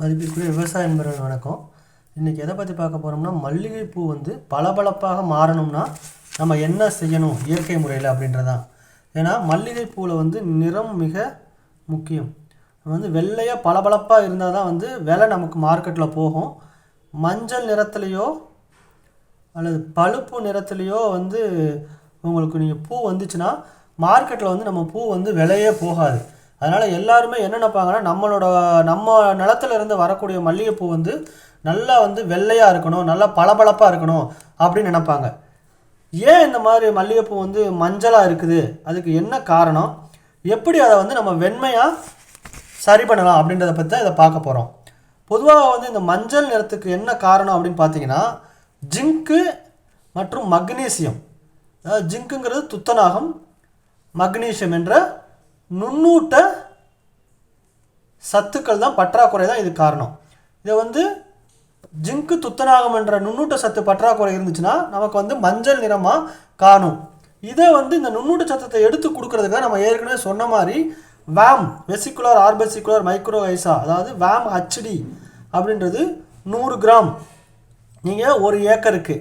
மதிப்பிற்குரிய விவசாய நண்பர்கள் வணக்கம் இன்றைக்கி எதை பற்றி பார்க்க போகிறோம்னா மல்லிகைப்பூ வந்து பளபளப்பாக மாறணும்னா நம்ம என்ன செய்யணும் இயற்கை முறையில் அப்படின்றதான். ஏன்னா மல்லிகைப்பூவில் வந்து நிறம் மிக முக்கியம். வந்து வெள்ளையாக பளபளப்பாக இருந்தால் தான் வந்து விலை நமக்கு மார்க்கெட்டில் போகும். மஞ்சள் நிறத்துலையோ அல்லது பழுப்பு நிறத்துலையோ வந்து உங்களுக்கு நீங்கள் பூ வந்துச்சுன்னா மார்க்கெட்டில் வந்து நம்ம பூ வந்து விலையே போகாது. அதனால் எல்லாருமே என்ன நினைப்பாங்கன்னா நம்மளோட நம்ம நிலத்துல இருந்து வரக்கூடிய மல்லிகைப்பூ வந்து நல்லா வந்து வெள்ளையாக இருக்கணும் நல்லா பளபளப்பாக இருக்கணும் அப்படின்னு நினைப்பாங்க. ஏன் இந்த மாதிரி மல்லிகைப்பூ வந்து மஞ்சளாக இருக்குது? அதுக்கு என்ன காரணம்? எப்படி அதை வந்து நம்ம வெண்மையாக சரி பண்ணலாம் அப்படின்றத பற்றி தான் இதை பார்க்க போகிறோம் பொதுவாக வந்து இந்த மஞ்சள் நிறத்துக்கு என்ன காரணம் அப்படின்னு பார்த்தீங்கன்னா ஜிங்க்கு மற்றும் மக்னீசியம். அதாவது ஜிங்க்குங்கிறது துத்தநாகம் மக்னீசியம் என்ற நுண்ணூட்ட சத்துக்கள் தான் பற்றாக்குறை தான் இது காரணம். இதை வந்து ஜிங்கு துத்தநாகம் என்ற நுண்ணூட்ட சத்து பற்றாக்குறை இருந்துச்சுன்னா நமக்கு வந்து மஞ்சள் நிறமாக காணும். இதை வந்து இந்த நுண்ணூட்ட சத்தத்தை எடுத்து கொடுக்கறதுக்காக நம்ம ஏற்கனவே சொன்ன மாதிரி வேம் வெசிகுலர் ஆர்பெசிகுலர் மைக்ரோ ஐசா அதாவது வேம் ஹச்டி அப்படின்றது நூறு கிராம். நீங்கள் ஒரு ஏக்கருக்கு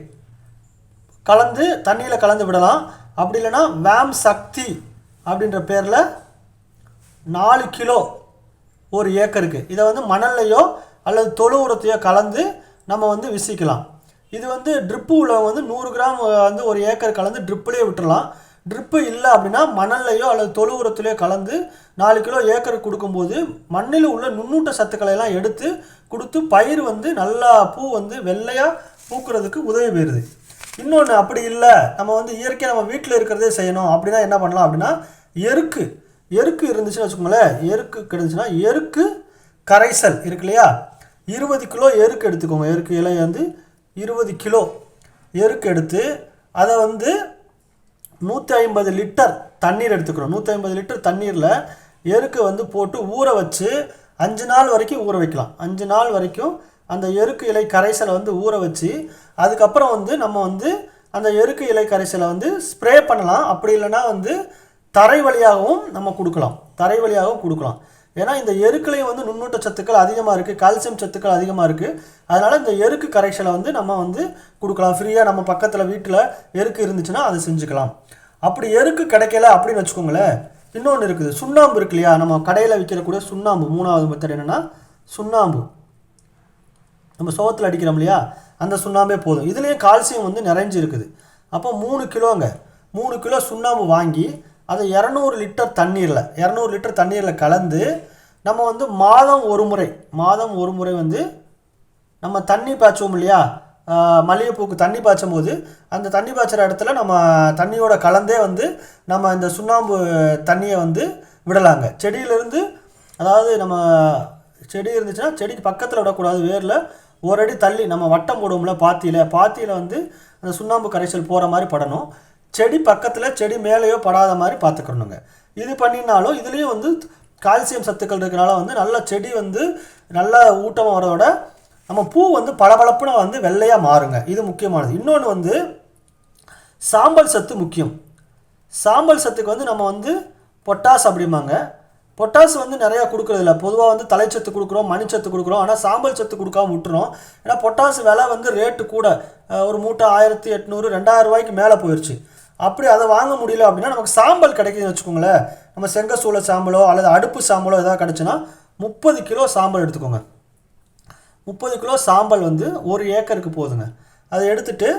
கலந்து தண்ணியில் கலந்து விடலாம். அப்படி இல்லைன்னா வேம் சக்தி அப்படின்ற பேரில் நாலு கிலோ ஒரு ஏக்கருக்கு. இதை வந்து மணல்லையோ அல்லது தொழு உரத்தையோ கலந்து நம்ம வந்து விசிக்கலாம். இது வந்து ட்ரிப்பு உள்ள வந்து நூறு கிராம் வந்து ஒரு ஏக்கர் கலந்து ட்ரிப்புலேயே விட்டுடலாம் ட்ரிப்பு இல்லை அப்படின்னா மணல்லையோ அல்லது தொழு உரத்துலையோ கலந்து நாலு கிலோ ஏக்கருக்கு கொடுக்கும்போது மண்ணில் உள்ள நுண்ணூட்ட சத்துக்களை எல்லாம் எடுத்து கொடுத்து பயிர் வந்து நல்லா பூ வந்து வெள்ளையாக பூக்கிறதுக்கு உதவி பெறுது. இன்னொன்று அப்படி இல்லை. நம்ம வந்து இயற்கையாக நம்ம வீட்டில் இருக்கிறதே செய்யணும். அப்படின்னா என்ன பண்ணலாம் அப்படின்னா எருக்கு எருக்கு இருந்துச்சுன்னு வச்சுக்கோங்களேன். எருக்கு கிடந்துச்சுன்னா எருக்கு கரைசல் இருக்கு இல்லையா? இருபது கிலோ எருக்கு எடுத்துக்கோங்க. எருக்கு இலையை வந்து இருபது கிலோ எருக்கு எடுத்து அதை வந்து நூற்றி ஐம்பது லிட்டர் தண்ணீர் எடுத்துக்கிறோம். நூற்றி ஐம்பது லிட்டர் தண்ணீரில் எருக்கு வந்து போட்டு ஊற வச்சு அஞ்சு நாள் வரைக்கும் ஊற வைக்கலாம். அஞ்சு நாள் வரைக்கும் அந்த எருக்கு இலை கரைசலை வந்து ஊற வச்சு அதுக்கப்புறம் வந்து நம்ம வந்து அந்த எருக்கு இலை கரைசலை வந்து ஸ்ப்ரே பண்ணலாம். அப்படி இல்லைன்னா வந்து தரை வழியாகவும் நம்ம கொடுக்கலாம். தரை வழியாகவும் கொடுக்கலாம். ஏன்னா இந்த எருக்குலையும் வந்து நுண்ணூட்ட சத்துக்கள் அதிகமாக இருக்குது கால்சியம் சத்துக்கள் அதிகமாக இருக்குது அதனால் இந்த எருக்கு கரைசலை வந்து நம்ம வந்து கொடுக்கலாம். ஃப்ரீயாக நம்ம பக்கத்தில் வீட்டில் எருக்கு இருந்துச்சுன்னா அதை செஞ்சுக்கலாம். அப்படி எருக்கு கிடைக்கல அப்படின்னு வச்சுக்கோங்களேன். இன்னொன்று இருக்குது. சுண்ணாம்பு இருக்கு இல்லையா? நம்ம கடையில் விற்கிறக்கூடிய சுண்ணாம்பு. மூணாவது மெத்தட் என்னென்னா சுண்ணாம்பு. நம்ம சோகத்தில் அடிக்கிறோம் இல்லையா? அந்த சுண்ணாம்பே போதும். இதுலேயும் கால்சியம் வந்து நிறைஞ்சு இருக்குது. அப்போ மூணு கிலோங்க. மூணு கிலோ சுண்ணாம்பு வாங்கி அதை இரநூறு லிட்டர் தண்ணீரில் இரநூறு லிட்டர் தண்ணீரில் கலந்து நம்ம வந்து மாதம் ஒரு முறை மாதம் ஒரு முறை வந்து நம்ம தண்ணி பாய்ச்சுவோம் இல்லையா? மல்லிகைப்பூக்கு தண்ணி பாய்ச்சும் போது அந்த தண்ணி பாய்ச்சிற இடத்துல நம்ம தண்ணியோட கலந்தே வந்து நம்ம இந்த சுண்ணாம்பு தண்ணியை வந்து விடலாங்க. செடியிலேருந்து அதாவது நம்ம செடி இருந்துச்சுன்னா செடிக்கு பக்கத்தில் விடக்கூடாது வேரில் ஒரு அடி தள்ளி நம்ம வட்டம் போடுவோம்ல பாத்தியில். பாத்தியில் வந்து அந்த சுண்ணாம்பு கரைசல் போகிற மாதிரி படணும். செடி பக்கத்தில் செடி மேலேயோ படாத மாதிரி பார்த்துக்கணுங்க. இது பண்ணினாலும் இதுலேயும் வந்து கால்சியம் சத்துக்கள் இருக்கிறனால வந்து நல்ல செடி வந்து நல்ல ஊட்டமாக வரதோட நம்ம பூ வந்து பளபளப்புன்னு வந்து வெள்ளையாக மாறுங்க. இது முக்கியமானது. இன்னொன்று வந்து சாம்பல் சத்து முக்கியம். சாம்பல் சத்துக்கு வந்து நம்ம வந்து பொட்டாஸ் அப்படிம்பாங்க. பொட்டாஸ் வந்து நிறையா கொடுக்குறதில்ல. பொதுவாக வந்து தலைச்சத்து கொடுக்குறோம் மணிச்சத்து கொடுக்குறோம். ஆனால் சாம்பல் சத்து கொடுக்காம விட்டுறோம். ஏன்னா பொட்டாஸ் விலை வந்து ரேட்டு கூட ஒரு மூட்டை ஆயிரத்தி எட்நூறு ரெண்டாயிரம் ரூபாய்க்கு மேலே போயிடுச்சு அப்படி அதை வாங்க முடியல அப்படின்னா நமக்கு சாம்பல் கிடைக்குதுன்னு வச்சுக்கோங்களேன். நம்ம செங்கசூளை சாம்பலோ அல்லது அடுப்பு சாம்பலோ எதாவது கிடச்சுன்னா முப்பது கிலோ சாம்பல் எடுத்துக்கோங்க. முப்பது கிலோ சாம்பல் வந்து ஒரு ஏக்கருக்கு போதுங்க. அதை எடுத்துட்டு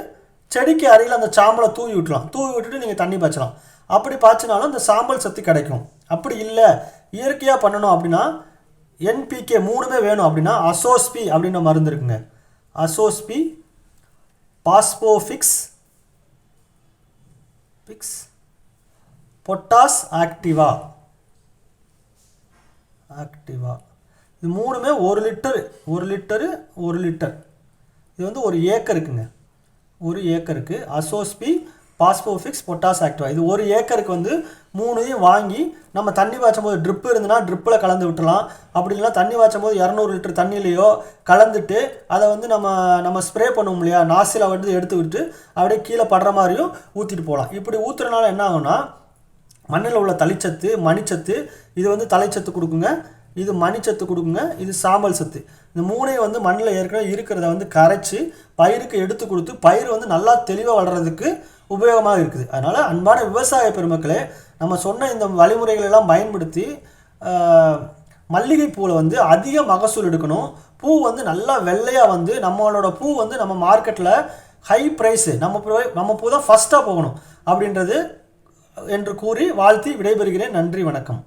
செடிக்கு அருகில் அந்த சாம்பலை தூவி விட்டுலாம். தூவி விட்டுட்டு நீங்கள் தண்ணி பாய்ச்சலாம். அப்படி பாய்ச்சினாலும் அந்த சாம்பல் சத்து கிடைக்கும். அப்படி இல்லை. இயற்கையாக பண்ணணும் அப்படின்னா என்பிகே மூணுமே வேணும் அப்படின்னா அசோஸ்பி அப்படின்ற மருந்து இருக்குங்க. அசோஸ்பி பாஸ்போஃபிக்ஸ் பிக்ஸ் பொட்டாஸ் ஆக்டிவா ஆக்டிவா இது மூணுமே ஒரு லிட்டரு ஒரு லிட்டரு ஒரு லிட்டர் இது வந்து ஒரு ஏக்கருக்குங்க ஒரு ஏக்கருக்கு அசோஸ்பி பாஸ்போஃபிக்ஸ் பொட்டாஸ் ஆக்டிவா இது ஒரு ஏக்கருக்கு வந்து மூணையும் வாங்கி நம்ம தண்ணி பாய்ச்சும் போது ட்ரிப்பு இருந்துன்னா ட்ரிப்பில் கலந்து விட்டுலாம் அப்படி இல்லைனா தண்ணி வாய்ச்சும் போது இரநூறு லிட்டர் தண்ணியிலையோ கலந்துட்டு அதை வந்து நம்ம நம்ம ஸ்ப்ரே பண்ணுவோம் இல்லையா? நாசில வந்து எடுத்து விட்டு அப்படியே கீழே படுற மாதிரியும் ஊற்றிட்டு போகலாம். இப்படி ஊற்றுறதுனால என்ன ஆகும்னா மண்ணில் உள்ள தளிச்சத்து மணிச்சத்து இது வந்து தலைச்சத்து கொடுக்குங்க. இது மணிச்சத்து கொடுக்குங்க. இது சாம்பல் சத்து. இந்த மூணையும் வந்து மண்ணில் ஏற்கனவே இருக்கிறத வந்து கரைச்சி பயிருக்கு எடுத்து கொடுத்து பயிர் வந்து நல்லா தெளிவாக வளர்கிறதுக்கு உபயோகமாக இருக்குது. அதனால் அன்பான விவசாய பெருமக்களே நம்ம சொன்ன இந்த வழிமுறைகளெல்லாம் பயன்படுத்தி மல்லிகை பூவில் வந்து அதிக மகசூல் எடுக்கணும். பூ வந்து நல்லா வெள்ளையாக வந்து நம்மளோட பூ வந்து நம்ம மார்க்கெட்டில் ஹை ப்ரைஸு நம்ம பூ- நம்ம பூ தான் ஃபஸ்ட்டாக போகணும். அப்படின்றது என்று கூறி வாழ்த்தி விடைபெறுகிறேன். நன்றி வணக்கம்.